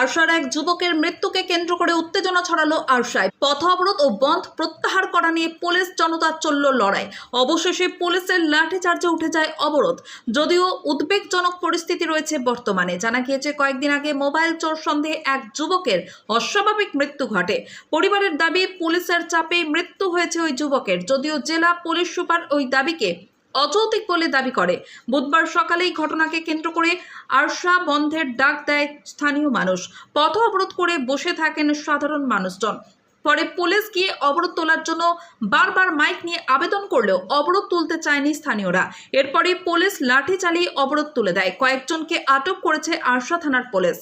আরশার এক যুবকের মৃত্যুকে কেন্দ্র করে উত্তেজনা ছড়ালো আরশায়। পথ অবরোধ ও বন্ধ প্রত্যাহার করা নিয়ে পুলিশ জনতার চলল লড়াই। অবশেষে পুলিশের লাঠিচার্জে উঠে যায় অবরোধ। যদিও উদ্বেগজনক পরিস্থিতি রয়েছে বর্তমানে। জানা গিয়েছে, কয়েকদিন আগে মোবাইল চোর সন্দেহে এক যুবকের অস্বাভাবিক মৃত্যু ঘটে। পরিবারের দাবি, পুলিশের চাপে মৃত্যু হয়েছে ওই যুবকের। যদিও জেলা পুলিশ সুপার ওই দাবিকে অযৌক্তিক বলে দাবি করে। বুধবার সকালেই ঘটনাকে কেন্দ্র করে আরশা বন্ধের ডাক দেয় স্থানীয় মানুষ। পথ অবরোধ করে বসে থাকেন সাধারণ মানুষজন। পরে পুলিশ গিয়ে অবরোধ তোলার জন্য বারবার মাইক নিয়ে আবেদন করলেও অবরোধ তুলতে চায়নি স্থানীয়রা। এরপরে পুলিশ লাঠি চালিয়ে অবরোধ তুলে দেয়। কয়েকজনকে আটক করেছে আরশা থানার পুলিশ।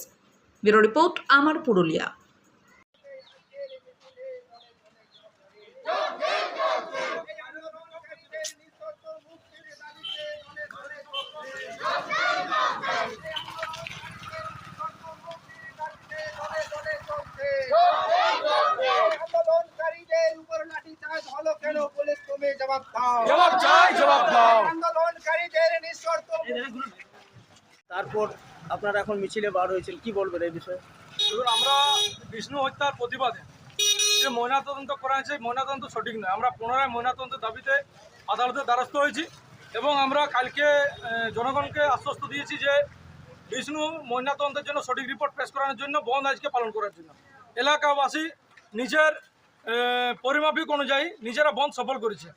ব্যুরো রিপোর্ট, আমার পুরুলিয়া। জবাব দাও। জবাব চাই জবাব দাও। আন্দোলনকারীদের নিঃশর্ত। তারপর আপনারা এখন মিছিলে বার হয়েছিল কি বলবেন এই বিষয়ে? আমরা বিষ্ণু হত্যার প্রতিবাদে যে ময়নাতদন্ত করা হয়েছে ময়নাতদন্ত সঠিক নয়। আমরা পুনরায় ময়নাতদন্তের দাবিতে আদালতের দ্বারস্থ হয়েছি এবং আমরা কালকে জনগণকে আশ্বস্ত দিয়েছি যে বিষ্ণু ময়নাতদন্তের জন্য সঠিক রিপোর্ট পেশ করানোর জন্য বন্ধ আজকে পালন করার জন্য। এলাকাবাসী নিজের পরিমাপিক অনুযায়ী নিজেরা বন্ধ সফল করেছে।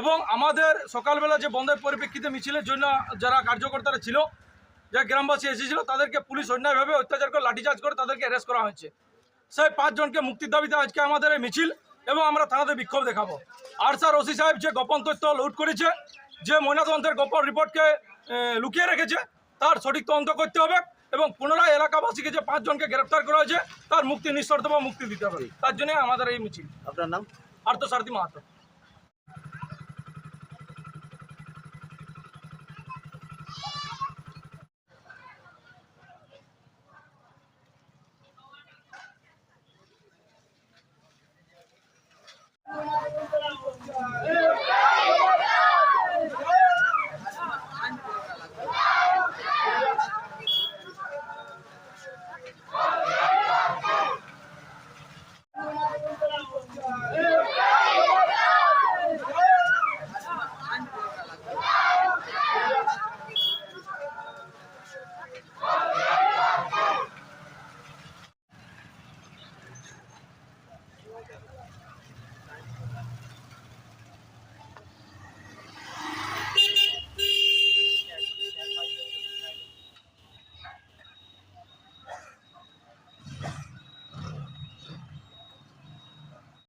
এবং আমাদের সকালবেলা যে বন্ধের পরিপ্রেক্ষিতে মিছিলের জন্য যারা কার্যকর্তারা ছিল যে গ্রামবাসী এসেছিল তাদেরকে পুলিশ অন্যায়ভাবে অত্যাচার করে লাঠিচার্জ করে তাদেরকে অ্যারেস্ট করা হয়েছে। সেই পাঁচজনকে মুক্তির দাবিতে আজকে আমাদের এই মিছিল এবং আমরা থানাতে বিক্ষোভ দেখাবো। আর স্যার ওসি সাহেব যে গোপন তথ্য লুট করেছে যে ময়নাতদন্তের গোপন রিপোর্টকে লুকিয়ে রেখেছে তার সঠিক তদন্ত করতে হবে এবং পুনরায় এলাকাবাসীকে যে পাঁচজনকে গ্রেপ্তার করা হয়েছে তার মুক্তি নিঃশর্ত মুক্তি দিতে হবে। তার জন্য আমাদের এই মিছিল। আপনার নাম? আর্থসারথী মাহাতো।